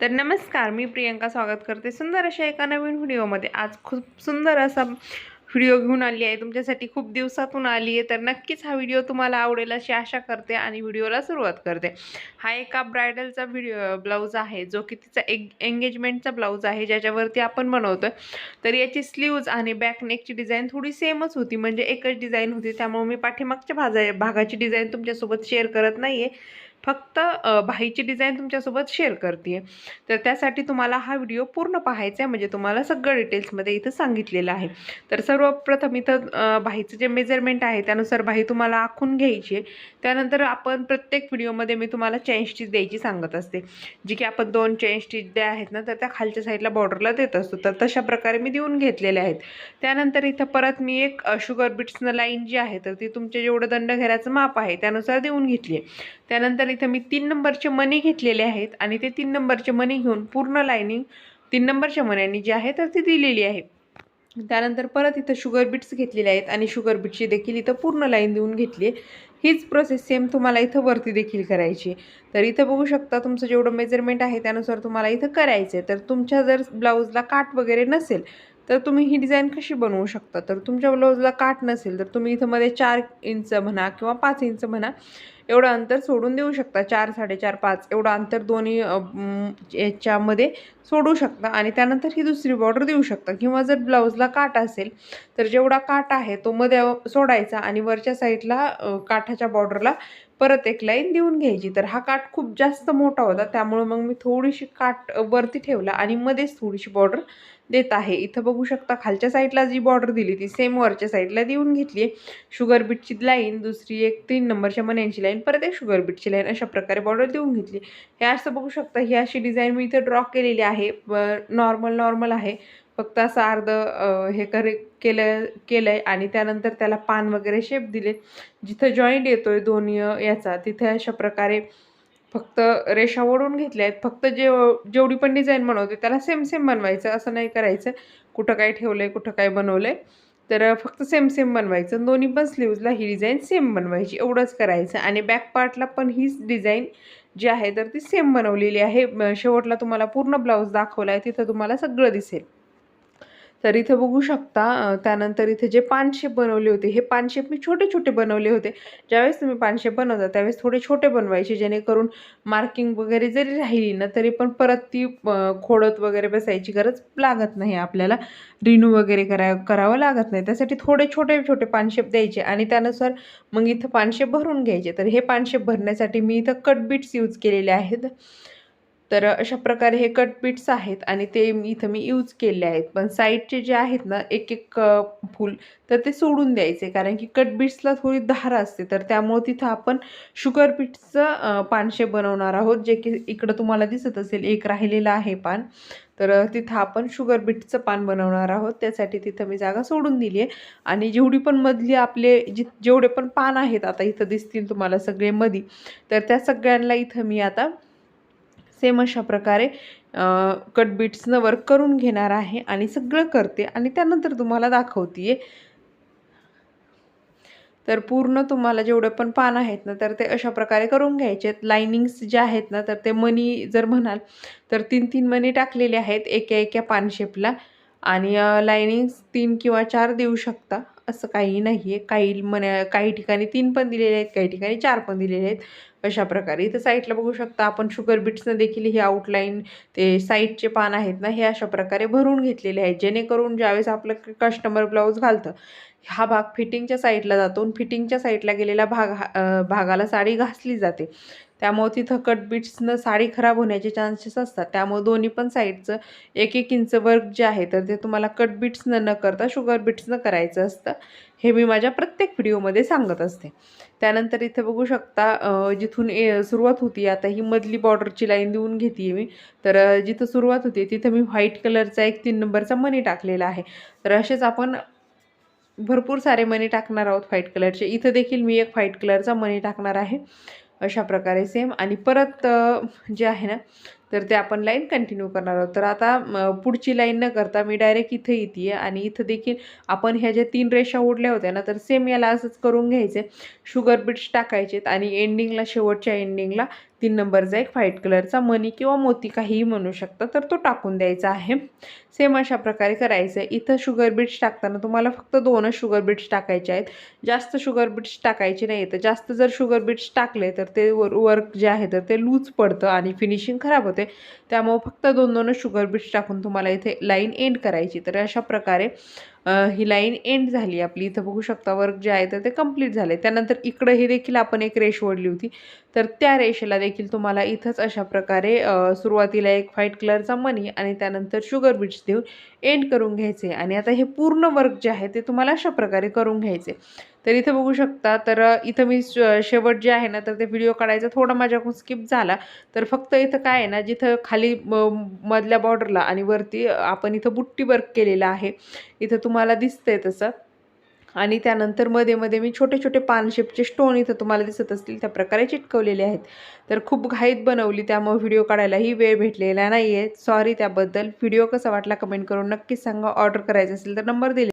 तर नमस्कार मी प्रियंका स्वागत करते सुंदर अशा एका नवीन व्हिडिओमध्ये. आज खूप सुंदर असा व्हिडिओ घेऊन आली आहे. तुमच्यासाठी खूप दिवसातून आली आहे. तर नक्कीच हा व्हिडिओ तुम्हाला आवडेल अशी आशा करते आणि व्हिडिओला सुरुवात करते. हा एका ब्रायडलचा व्हिडिओ ब्लाऊज आहे. जो की तिचा एक एंगेजमेंटचा ब्लाऊज आहे ज्याच्यावरती आपण बनवतो तर याची स्लीव्ज आणि बॅक नेकची डिझाईन थोडी सेमच होती. म्हणजे एकच डिझाईन होती. त्यामुळे मी पाठीमागच्या भाजा भागाची डिझाईन तुमच्यासोबत शेअर करत नाही आहे फक्त भाईची बाहीची डिझाईन तुमच्यासोबत शेअर करते तर त्यासाठी तुम्हाला हा व्हिडिओ पूर्ण पाहायचा आहे. म्हणजे तुम्हाला सगळं डिटेल्समध्ये इथं सांगितलेलं आहे. तर सर्वप्रथम इथं अ, बाहीचं जे मेजरमेंट आहे त्यानुसार बाही तुम्हाला आखून घ्यायची आहे. त्यानंतर आपण प्रत्येक व्हिडिओमध्ये मी तुम्हाला चेन स्टिच द्यायची सांगत असते. जी की आपण दोन चेन स्टिच द्या आहेत ना तर त्या खालच्या साईडला बॉर्डरला देत असतो. तर तशा प्रकारे मी देऊन घेतलेल्या आहेत. त्यानंतर इथं परत मी एक शुगर बिट्सनं लाईन जी आहे तर ती तुमचे जेवढं दंड घेण्याचं माप आहे त्यानुसार देऊन घेतली आहे. त्यानंतर इथं मी तीन नंबरचे मनी घेतलेले आहेत आणि ते तीन नंबरचे मनी घेऊन पूर्ण लाईनिंग तीन नंबरच्या मन्यांनी जी आहे तर ती दिलेली आहे. त्यानंतर परत इथं शुगर बिट्स घेतलेले आहेत आणि शुगर बीटची देखील इथं पूर्ण लाईन देऊन घेतली आहे. हीच प्रोसेस सेम तुम्हाला इथं वरती देखील करायची आहे. तर इथं बघू शकता तुमचं जेवढं मेजरमेंट आहे त्यानुसार तुम्हाला इथं करायचं आहे. तर तुमच्या जर ब्लाऊजला काठ वगैरे नसेल तर तुम्ही ही डिझाईन कशी बनवू शकता? तर तुमच्या ब्लाऊजला काठ नसेल तर तुम्ही इथं मध्ये चार इंच म्हणा किंवा पाच इंच म्हणा एवढं अंतर सोडून देऊ शकता. चार साडेचार पाच एवढं अंतर दोन्ही याच्यामध्ये सोडू शकता. आणि त्यानंतर ही दुसरी बॉर्डर देऊ शकता. किंवा जर ब्लाऊजला काठ असेल तर जेवढा काठ आहे तो मध्ये सोडायचा आणि वरच्या साईडला काठाच्या बॉर्डरला परत एक लाईन देऊन घ्यायची. तर हा काठ खूप जास्त मोठा होता. त्यामुळे मग मी थोडीशी काठ वरती ठेवला आणि मध्येच थोडीशी बॉर्डर देत आहे. इथं बघू शकता खालच्या साईडला जी बॉर्डर दिली ती सेम वरच्या साईडला देऊन घेतली आहे शुगर बीटची लाईन दुसरी एक तीन नंबरच्या मन्यांची लाईन परत एक शुगर बीटची लाईन अशा प्रकारे बॉर्डर देऊन घेतली. हे असं बघू शकता ही अशी डिझाईन मी इथं ड्रॉ केलेली आहे. नॉर्मल नॉर्मल आहे. फक्त असं अर्ध हे करे केलं केलं आहे आणि त्यानंतर त्याला पान वगैरे शेप दिले. जिथं जॉईंट येतो आहे दोन्ही याचा तिथे अशा प्रकारे फक्त रेषा ओढून घेतल्या आहेत. फक्त जे जेवढी पण डिझाईन बनवते त्याला सेम सेम बनवायचं असं नाही करायचं. कुठं काय ठेवलं आहे कुठं काय बनवलं आहे तर फक्त सेम सेम बनवायचं. दोन्ही पण स्लीव्जला ही डिझाईन सेम बनवायची. एवढंच करायचं. आणि बॅक पार्टला पण हीच डिझाईन जी आहे तर ती सेम बनवलेली आहे. शेवटला तुम्हाला पूर्ण ब्लाऊज दाखवला आहे तिथं तुम्हाला सगळं दिसेल. तर इथं बघू शकता त्यानंतर इथे जे पानशेप बनवले होते हे पानशेप मी छोटे छोटे बनवले होते. ज्यावेळेस तुम्ही पानशेप बनवता त्यावेळेस थोडे छोटे बनवायचे जेणेकरून मार्किंग वगैरे जरी राहिली ना तरी पण परत ती खोडत वगैरे बसायची गरज लागत नाही. आपल्याला रिन्यू वगैरे करा करावं लागत नाही. त्यासाठी थोडे छोटे छोटे पानशेप द्यायचे आणि त्यानुसार मग इथं पानशेप भरून घ्यायचे. तर हे पानशेप भरण्यासाठी मी इथं कटबीट्स यूज केलेले आहेत. तर अशा प्रकारे हे कट बीट्स आहेत आणि ते इथं मी यूज केले आहेत. पण साईडचे जे आहेत ना एक एक फूल तर ते सोडून द्यायचे. कारण की कट बीट्सला थोडी धार असते. तर त्यामुळे तिथं आपण शुगर बीट्सचं पानशे बनवणार आहोत जे की इकडं तुम्हाला दिसत असेल. एक राहिलेलं आहे पान. तर तिथं आपण शुगर बीटचं पान बनवणार आहोत. त्यासाठी तिथं मी जागा सोडून दिली आहे. आणि जेवढी पण मधली आपले जि जेवढे पण पान आहेत आता इथं दिसतील तुम्हाला सगळे मधी. तर त्या सगळ्यांना इथं मी आता सेम अशा प्रकारे कट बीट्सनं वर्क करून घेणार आहे आणि सगळं करते आणि त्यानंतर तुम्हाला दाखवतीये. तर पूर्ण तुम्हाला जेवढे पण पान आहेत ना तर ते अशा प्रकारे करून घ्यायचे आहेत लायनिंग्स जे आहेत ना तर ते मनी जर म्हणाल तर तीन तीन मनी टाकलेले आहेत एका एका पानशेपला आणि लायनिंग्स तीन किंवा चार देऊ शकता असं काही नाही आहे काही मन्या काही ठिकाणी तीन पण दिलेले आहेत काही ठिकाणी चार पण दिलेले आहेत. अशा प्रकारे इथं साईडला बघू शकता आपण शुगर बीट्सनं देखील ही आउटलाईन ते साईडचे पान आहेत ना हे अशा प्रकारे भरून घेतलेले आहेत. जेणेकरून ज्यावेळेस आपलं कस्टमर ब्लाऊज घालतं हा भाग फिटिंगच्या साईडला जातो आणि फिटिंगच्या साईडला गेलेला भाग हा- भागाला साडी घासली जाते. त्यामुळे तिथं कट बीट्सनं साडी खराब होण्याचे चान्सेस असतात. त्यामुळे दोन्ही पण साईडचं एक एक इंच वर्क जे आहे तर ते तुम्हाला कट बीट्सनं न करता शुगर बीट्सनं करायचं असतं. हे मी माझ्या प्रत्येक व्हिडिओमध्ये सांगत असते. त्यानंतर इथे बघू शकता जिथून ए सुरुवात होती आता ही मधली बॉर्डरची लाईन देऊन घेते मी. तर जिथं सुरुवात होती तिथं मी व्हाईट कलरचा एक तीन नंबरचा मनी टाकलेला आहे. तर असेच आपण भरपूर सारे मनी टाकणार आहोत व्हाईट कलरचे इथं देखील मी एक व्हाईट कलरचा मनी टाकणार आहे. अशा प्रकारे सेम आणि परत जे आहे ना तर ते आपण लाईन कंटिन्यू करणार आहोत. तर आता पुढची लाईन न करता मी डायरेक्ट इथं येते आणि इथं देखील आपण ह्या ज्या तीन रेषा ओढल्या होत्या ना तर सेम याला असंच करून घ्यायचे शुगर बीट्स टाकायचेत आणि एंडिंगला शेवटच्या एंडिंगला तीन नंबरचा एक व्हाईट कलरचा मनी किंवा मोती काहीही म्हणू शकता तर तो टाकून द्यायचा आहे. सेम अशा प्रकारे करायचं आहे इथं शुगर बीट्स टाकताना तुम्हाला फक्त दोनच शुगर बीट्स टाकायचे आहेत. जास्त शुगर बीट्स टाकायचे नाही तर जास्त जर शुगर बीट्स टाकले तर ते वर वर्क जे आहे तर ते लूज पडतं आणि फिनिशिंग खराब होतं. त्यामुळं फक्त दोन दोनच शुगर बीट्स टाकून तुम्हाला इथे लाईन एंड करायची. तर अशा प्रकारे ही लाईन एंड झाली आपली. इथं बघू शकता वर्क जे आहे तर ते कंप्लीट झाले त्यानंतर इकडं हे देखील आपण एक रेष ओढली होती. तर त्या रेषेला देखील तुम्हाला इथंच अशा प्रकारे सुरुवातीला एक व्हाईट कलरचा मनी आणि त्यानंतर शुगर बीट्स देऊन एंड करून घ्यायचे. आणि आता हे पूर्ण वर्क जे आहे ते तुम्हाला अशा प्रकारे करून घ्यायचे. तर इथं बघू शकता तर इथं मी श- शेवट जे आहे ना तर ते व्हिडिओ काढायचा थोडा माझ्याकडून स्किप झाला. तर फक्त इथं काय आहे ना जिथं खाली म- मधल्या बॉर्डरला आणि वरती आपण इथं बुट्टी वर्क केलेलं आहे. इथं तुम्हाला दिसतंय तसं. आणि त्यानंतरमध्ये मध्ये मी छोटे छोटे पान शेपचे स्टोन इथं तुम्हाला दिसत असतील त्या प्रकारे चिटकवलेले आहेत. तर खूप घाईत बनवली त्यामुळे व्हिडिओ काढायलाही वेळ भेटलेला नाही आहे सॉरी त्याबद्दल. व्हिडिओ कसा वाटला कमेंट करून नक्की सांगा. ऑर्डर करायचं असेल तर नंबर दिले